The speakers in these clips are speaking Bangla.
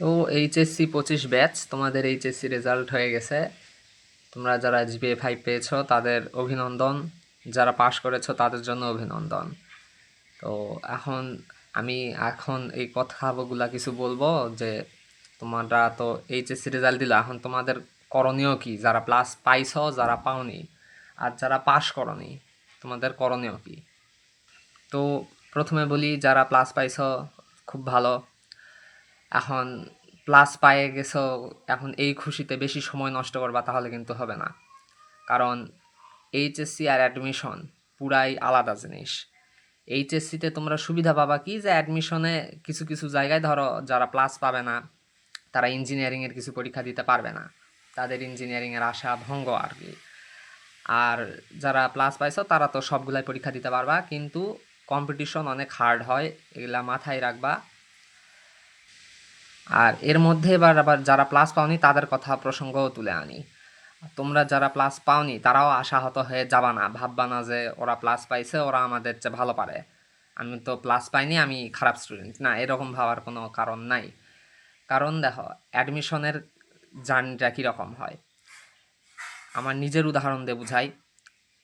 তো এইচএসসি পঁচিশ ব্যাচ, তোমাদের এইচএসসি রেজাল্ট হয়ে গেছে। তোমরা যারা জিপিএ ফাইভ পেয়েছ, তাদের অভিনন্দন। যারা পাশ করেছ, তাদের জন্য অভিনন্দন। তো এখন আমি এখন এই কথাগুলা কিছু বলব যে, তোমরা তো এইচএসসি রেজাল্ট দিলা, এখন তোমাদের করণীয় কি? যারা প্লাস পাইছো, যারা পাওনি, আর যারা পাশ করনি, তোমাদের করণীয় কি? তো প্রথমে বলি, যারা প্লাস পাইছো, খুব ভালো। এখন প্লাস পায়ে গেছো, এখন এই খুশিতে বেশি সময় নষ্ট করবা তাহলে কিন্তু হবে না। কারণ এইচএসসি আর অ্যাডমিশন পুরাই আলাদা জিনিস। এইচএসসিতে তোমরা সুবিধা পাবা কি যে অ্যাডমিশনে কিছু কিছু জায়গায় ধরো যারা প্লাস পাবে না, তারা ইঞ্জিনিয়ারিংয়ের কিছু পরীক্ষা দিতে পারবে না। তাদের ইঞ্জিনিয়ারিংয়ের আশা ভঙ্গ আর কি। আর যারা প্লাস পাইছো, তারা তো সবগুলাই পরীক্ষা দিতে পারবা, কিন্তু কম্পিটিশন অনেক হার্ড হয়, এগুলা মাথায় রাখবা। আর এর মধ্যে এবার আবার যারা প্লাস পাওনি, তাদের কথা প্রসঙ্গও তুলে আনি। তোমরা যারা প্লাস পাওনি, তারাও আশাহত হয়ে যাবা না। ভাববা না যে ওরা প্লাস পাইছে, ওরা আমাদের চেয়ে ভালো পারে। আমি তো প্লাস পাইনি, আমি খারাপ স্টুডেন্ট না, এরকম ভাবার কোনো কারণ নাই। কারণ দেখো অ্যাডমিশনের জার্নিটা কীরকম হয়? আমার নিজের উদাহরণ দিয়ে বুঝাই।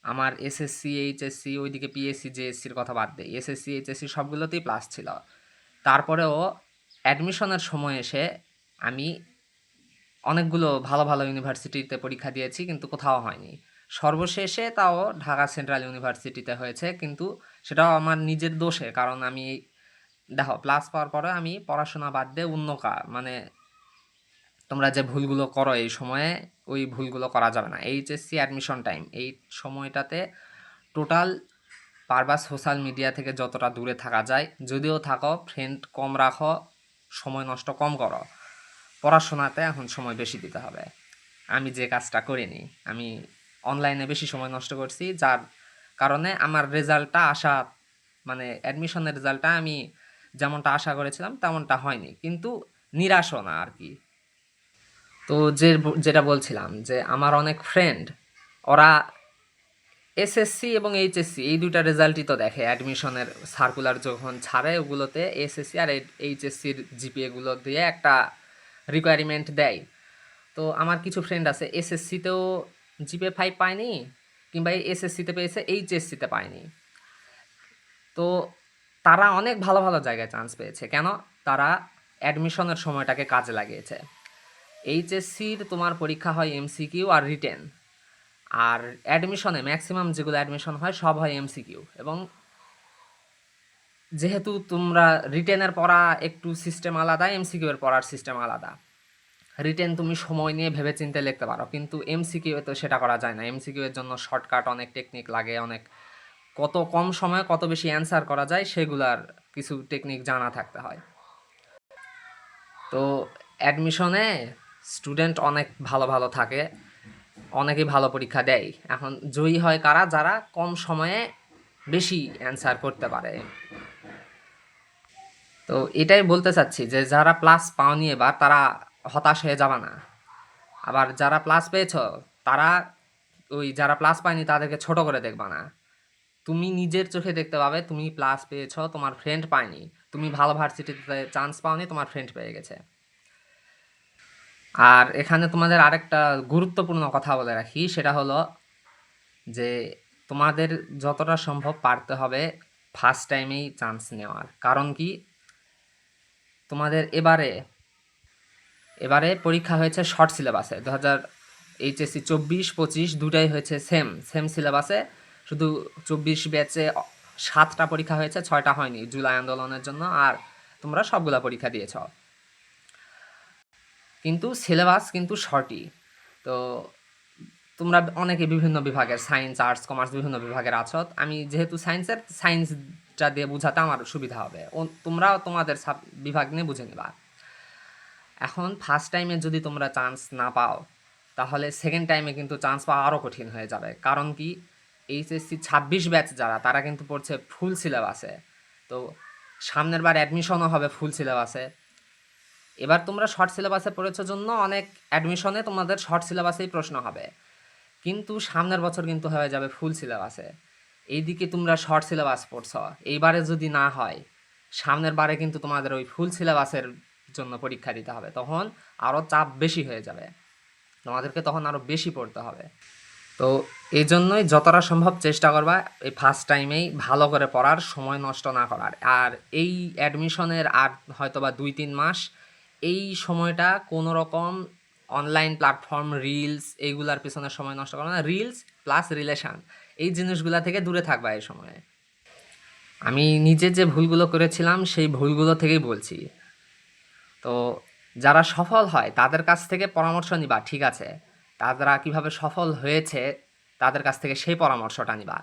আমার এসএসসি এইচএসসি ওইদিকে পিএসসি জেএসসির কথা বাদ দেই। এসএসসি এইচএসসি সবগুলোতেই প্লাস ছিল। তারপরেও অ্যাডমিশনের সময় এসে আমি অনেকগুলো ভালো ভালো ইউনিভার্সিটিতে পরীক্ষা দিয়েছি, কিন্তু কোথাও হয়নি। সর্বশেষে তাও ঢাকা সেন্ট্রাল ইউনিভার্সিটিতে হয়েছে, কিন্তু সেটাও আমার নিজের দোষে, কারণ আমি, দেখো প্লাস পাওয়ার পরে আমি পড়াশোনা বাদ দিয়ে অন্য মানে তোমরা যে ভুলগুলো করো এই সময়ে, ওই ভুলগুলো করা যাবে না। এইচএসসি অ্যাডমিশন টাইম এই সময়টাতে টোটাল পারবা সোশ্যাল মিডিয়া থেকে যতটা দূরে থাকা যায়, যদিও থাকো ফ্রেন্ড কম রাখো সময় নষ্ট কম করো। পড়াশোনাতে এখন সময় বেশি দিতে হবে। আমি যে কাজটা করিনি, আমি অনলাইনে বেশি সময় নষ্ট করছি, যার কারণে আমার রেজাল্টটা আশা মানে অ্যাডমিশনের রেজাল্টটা আমি যেমনটা আশা করেছিলাম, তেমনটা হয়নি। কিন্তু নিরাশও না আর কি। তো যে, যেটা বলছিলাম যে, আমার অনেক ফ্রেন্ড ওরা এসএসসি এবং এইচএসসি এই দুইটা রেজাল্টই তো দেখে। অ্যাডমিশনের সার্কুলার যখন ছাড়ে, ওগুলোতে এসএসসি আর এইচএসসির জিপিএগুলো দিয়ে একটা রিকোয়ারমেন্ট দেয়। তো আমার কিছু ফ্রেন্ড আছে এসএসসিতেও জিপিএ ফাইভ পায়নি, কিংবা এসএসসিতে পেয়েছে এইচএসসিতে পায়নি। তো তারা অনেক ভালো ভালো জায়গায় চান্স পেয়েছে। কেন? তারা অ্যাডমিশনের সময়টাকে কাজে লাগিয়েছে। এইচএসসির তোমার পরীক্ষা হয় এমসিকিউ আর রিটেন আর অ্যাডমিশনে ম্যাক্সিমাম যেগুলো অ্যাডমিশন হয়, সব হয় এমসিকিউ এবং যেহেতু তোমরা রিটেনের পড়া একটু সিস্টেম আলাদা এমসিকিউ এর পড়ার সিস্টেম আলাদা। রিটেন তুমি সময় নিয়ে ভেবে চিন্তে লিখতে পারো, কিন্তু এমসিকিউ তো সেটা করা যায় না। এমসিকিউ এর জন্য শর্টকাট অনেক টেকনিক লাগে, অনেক কত কম সময়ে কত বেশি অ্যান্সার করা যায়, সেগুলার কিছু টেকনিক জানা থাকতে হয়। তো অ্যাডমিশনে স্টুডেন্ট অনেক ভালো ভালো থাকে। অনেকেই ভালো পরীক্ষা দেয়। এখন জয়ী হয় কারা? যারা কম সময়ে বেশি অ্যান্সার করতে পারে। তো এটাই বলতে চাচ্ছি যে, যারা প্লাস পাওনি এবার, তারা হতাশ হয়ে যাবে না। আবার যারা প্লাস পেয়েছ, তারা ওই যারা প্লাস পায়নি, তাদেরকে ছোট করে দেখবা না। তুমি নিজের চোখে দেখতে পাবে, তুমি প্লাস পেয়েছ, তোমার ফ্রেন্ড পায়নি। তুমি ভালো ভার্সিটিতে চান্স পাওনি, তোমার ফ্রেন্ড পেয়ে গেছে। আর এখানে তোমাদের আরেকটা গুরুত্বপূর্ণ কথা বলে রাখি, সেটা হলো যে তোমাদের যতটা সম্ভব পারতে হবে ফার্স্ট টাইমেই চান্স নেওয়ার। কারণ কি? তোমাদের এবারে এবারে পরীক্ষা হয়েছে শর্ট সিলেবাসে দু হাজার এইচএসসি চব্বিশ, পঁচিশ দুটাই হয়েছে সেম সেম সিলেবাসে শুধু চব্বিশ ব্যাচে সাতটা পরীক্ষা হয়েছে, ছয়টা হয়নি জুলাই আন্দোলনের জন্য। আর তোমরা সবগুলা পরীক্ষা দিয়েছ। কিন্তু সিলেবাস কিন্তু শর্টই তো তোমরা অনেকে বিভিন্ন বিভাগের সায়েন্স আর্টস কমার্স বিভিন্ন বিভাগের আছো। আমি যেহেতু সায়েন্সের সায়েন্সটা দিয়ে বোঝাতে আমার সুবিধা হবে। ও, তোমরাও তোমাদের বিভাগ নিয়ে বুঝে নিবা। এখন ফার্স্ট টাইমে যদি তোমরা চান্স না পাও, তাহলে সেকেন্ড টাইমে কিন্তু চান্স পাওয়া আরও কঠিন হয়ে যাবে। কারণ কি? এইচএসসি ছাব্বিশ ব্যাচ যারা, তারা কিন্তু পড়ছে ফুল সিলেবাসে তো সামনের বার অ্যাডমিশনও হবে ফুল সিলেবাসে এবার তোমরা শর্ট সিলেবাসে পড়েছো জন্য অনেক অ্যাডমিশনে তোমাদের শর্ট সিলেবাসেই প্রশ্ন হবে। কিন্তু সামনের বছর কিন্তু হয়ে যাবে ফুল সিলেবাসে এইদিকে তোমরা শর্ট সিলেবাস পড়ছ। এইবারে যদি না হয়, সামনের বারে কিন্তু তোমাদের ওই ফুল সিলেবাসের জন্য পরীক্ষা দিতে হবে। তখন আরও চাপ বেশি হয়ে যাবে। তোমাদেরকে তখন আরও বেশি পড়তে হবে। তো এই জন্যই যতটা সম্ভব চেষ্টা করবা এই ফার্স্ট টাইমেই ভালো করে পড়ার, সময় নষ্ট না করার। আর এই অ্যাডমিশনের আর হয়তো বা দুই তিন মাস এই সময়টা কোনো রকম অনলাইন প্ল্যাটফর্ম রিলস এইগুলার পিছনে সময় নষ্ট করো না। রিলস প্লাস রিলেশান এই জিনিসগুলা থেকে দূরে থাকবা এই সময়ে। আমি নিজে যে ভুলগুলো করেছিলাম, সেই ভুলগুলো থেকেই বলছি। তো যারা সফল হয়, তাদের কাছ থেকে পরামর্শ নিবা, ঠিক আছে? তারা কীভাবে সফল হয়েছে, তাদের কাছ থেকে সেই পরামর্শটা নিবা।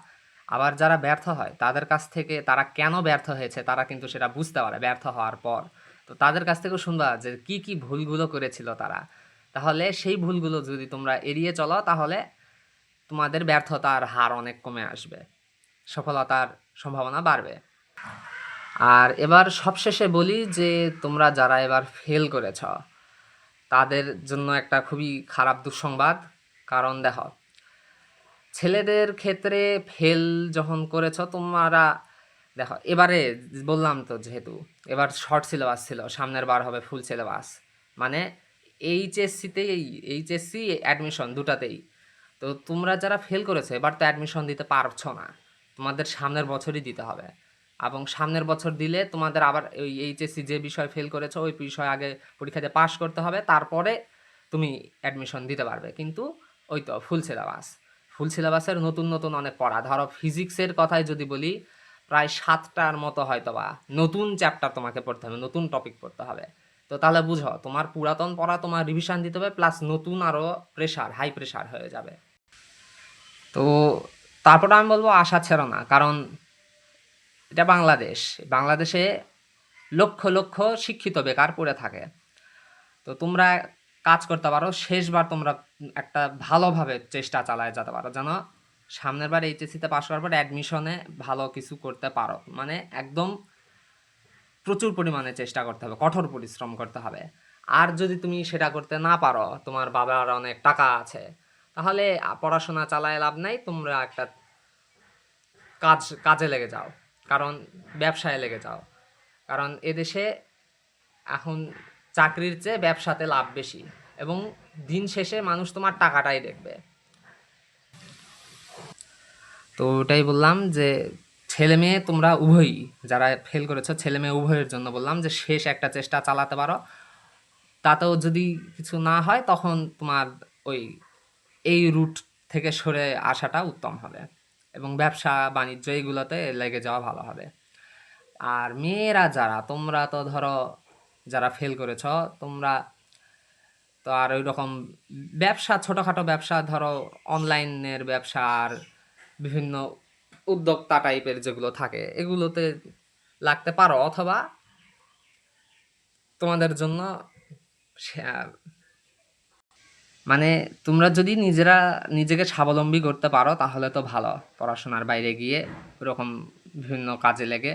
আবার যারা ব্যর্থ হয়, তাদের কাছ থেকে তারা কেন ব্যর্থ হয়েছে, তারা কিন্তু সেটা বুঝতে পারে, ব্যর্থ হওয়ার পর। তো তাদের কাছ থেকেও শুনবা যে কি কি ভুলগুলো করেছিল তারা। তাহলে সেই ভুলগুলো যদি তোমরা এড়িয়ে চলো, তাহলে তোমাদের ব্যর্থতার হার অনেক কমে আসবে। সফলতার সম্ভাবনা বাড়বে। আর এবার সবশেষে বলি যে, তোমরা যারা এবার ফেল করেছ, তাদের জন্য একটা খুবই খারাপ দুঃসংবাদ। কারণ দেখো, ছেলেদের ক্ষেত্রে ফেল যখন করেছ, তোমরা দেখো, এবারে বললাম তো যেহেতু, এবার শর্ট সিলেবাস ছিল, সামনের বার হবে ফুল সিলেবাস মানে এইচএসসিতেই এইচএসসি অ্যাডমিশন দুটাতেই। তো তোমরা যারা ফেল করেছ, এবার তো অ্যাডমিশন দিতে পারছ না। তোমাদের সামনের বছরই দিতে হবে। এবং সামনের বছর দিলে তোমাদের আবার ওই এইচএসসি যে বিষয় ফেল করেছ, ওই বিষয় আগে পরীক্ষাতে পাশ করতে হবে। তারপরে তুমি অ্যাডমিশন দিতে পারবে। কিন্তু ওই তো ফুল সিলেবাস ফুল সিলেবাসের নতুন নতুন অনেক পড়া। ধরো ফিজিক্সের কথাই যদি বলি প্রায় সাতটার মতো হয়তো বা নতুন চ্যাপ্টার তোমাকে পড়তে হবে, নতুন টপিক পড়তে হবে। তো তাহলে বুঝো, তোমার পুরাতন পড়া তোমার রিভিশন দিতে হবে প্লাস নতুন আরও প্রেশার হাই প্রেশার হয়ে যাবে। তো তারপরে আমি বলব, আশা ছেড়ো না, কারণ এটা বাংলাদেশ। বাংলাদেশে লক্ষ লক্ষ শিক্ষিত বেকার পড়ে থাকে। তো তোমরা কাজ করতে পারো, শেষবার তোমরা একটা ভালোভাবে চেষ্টা চালায় যেতে পারো, যেন সামনের বার এইচএসসিতে পাশ করার পর অ্যাডমিশনে ভালো কিছু করতে পারো। মানে একদম প্রচুর পরিমাণে চেষ্টা করতে হবে, কঠোর পরিশ্রম করতে হবে। আর যদি তুমি সেটা করতে না পারো, তোমার বাবার অনেক টাকা আছে, তাহলে পড়াশোনা চালায় লাভ নাই, তোমরা একটা কাজ, কাজে লেগে যাও। কারণ ব্যবসায় লেগে যাও। কারণ এদেশে এখন চাকরির চেয়ে ব্যবসাতে লাভ বেশি। এবং দিন শেষে মানুষ তোমার টাকাটাই দেখবে। তো ওটাই বললাম যে ছেলে মেয়ে তোমরা উভয়ই, যারা ফেল করেছ ছেলে মেয়ে উভয়ের জন্য বললাম যে শেষ একটা চেষ্টা চালাতে পারো। তাতেও যদি কিছু না হয় তখন তোমার ওই, এই রুট থেকে সরে আসাটা উত্তম হবে এবং ব্যবসা, বাণিজ্য এইগুলোতে লেগে যাওয়া ভালো হবে। আর মেয়েরা যারা, তোমরা তো ধরো যারা ফেল করেছ, তোমরা তো আর ওই রকম ব্যবসা, ছোটোখাটো ব্যবসা, ধরো অনলাইনের ব্যবসা আর বিভিন্ন উদ্যোক্তা টাইপের যেগুলো থাকে, এগুলোতে লাগতে পারো অথবা তোমাদের জন্য মানে তোমরা যদি নিজেরা নিজেকে স্বাবলম্বী করতে পারো, তাহলে তো ভালো। পড়াশোনার বাইরে গিয়ে ওরকম বিভিন্ন কাজে লেগে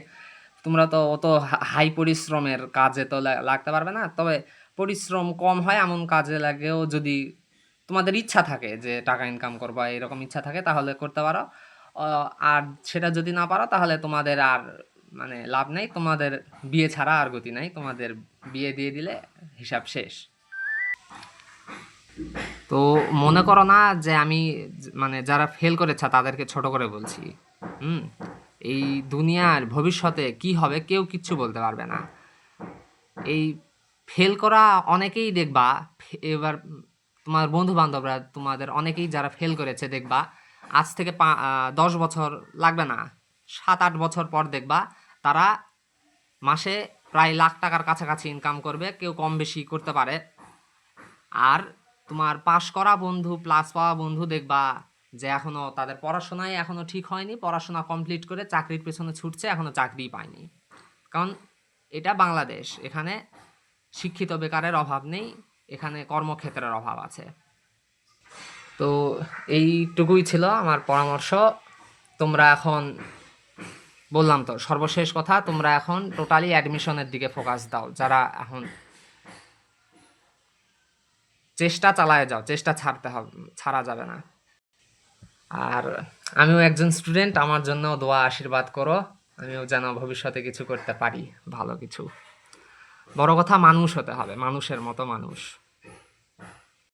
তোমরা তো অত হাই পরিশ্রমের কাজে তো লাগতে পারবে না। তবে পরিশ্রম কম হয়, এমন কাজে লাগেও যদি তোমাদের ইচ্ছা থাকে যে টাকা ইনকাম করবা, এরকম ইচ্ছা থাকে, তাহলে করতে পারো। আর সেটা যদি না পারো, তাহলে তোমাদের আর মানে লাভ নেই। তোমাদের বিয়ে ছাড়া আর গতি নাই। তোমাদের বিয়ে দিয়ে দিলে হিসাব শেষ। তো মনে করো না যে আমি মানে যারা ফেল করেছে, তাদেরকে ছোট করে বলছি। হুম? এই দুনিয়ার ভবিষ্যতে কি হবে কেউ কিচ্ছু বলতে পারবে না। এই ফেল করা অনেকেই দেখবা এবার তোমার বন্ধু বান্ধবরা তোমাদের অনেকেই যারা ফেল করেছে দেখবা, আজ থেকে পা- দশ বছর লাগবে না, সাত, আট বছর পর দেখবা, তারা মাসে প্রায় লাখ টাকার কাছাকাছি ইনকাম করবে, কেউ কম বেশি করতে পারে। আর তোমার পাশ করা বন্ধু প্লাস পাওয়া বন্ধু দেখবা যে এখনও তাদের পড়াশোনায় এখনও ঠিক হয়নি, পড়াশোনা কমপ্লিট করে চাকরির পেছনে ছুটছে, এখনও চাকরি পায়নি। কারণ এটা বাংলাদেশ, এখানে শিক্ষিত বেকারের অভাব নেই। এখানে কর্মক্ষেত্রের অভাব আছে। তো এইটুকুই ছিল আমার পরামর্শ। তোমরা এখন, বললাম তো, সর্বশেষ কথা, তোমরা এখন টোটালি অ্যাডমিশনের দিকে ফোকাস দাও। যারা এখন চেষ্টা চালায় যাও, চেষ্টা ছাড়তে হবে, ছাড়া যাবে না। আর আমিও একজন স্টুডেন্ট আমার জন্য দোয়া, আশীর্বাদ করো। আমিও যেন ভবিষ্যতে কিছু করতে পারি, ভালো কিছু। বড় কথা মানুষ হতে হবে মানুষের মতো মানুষ।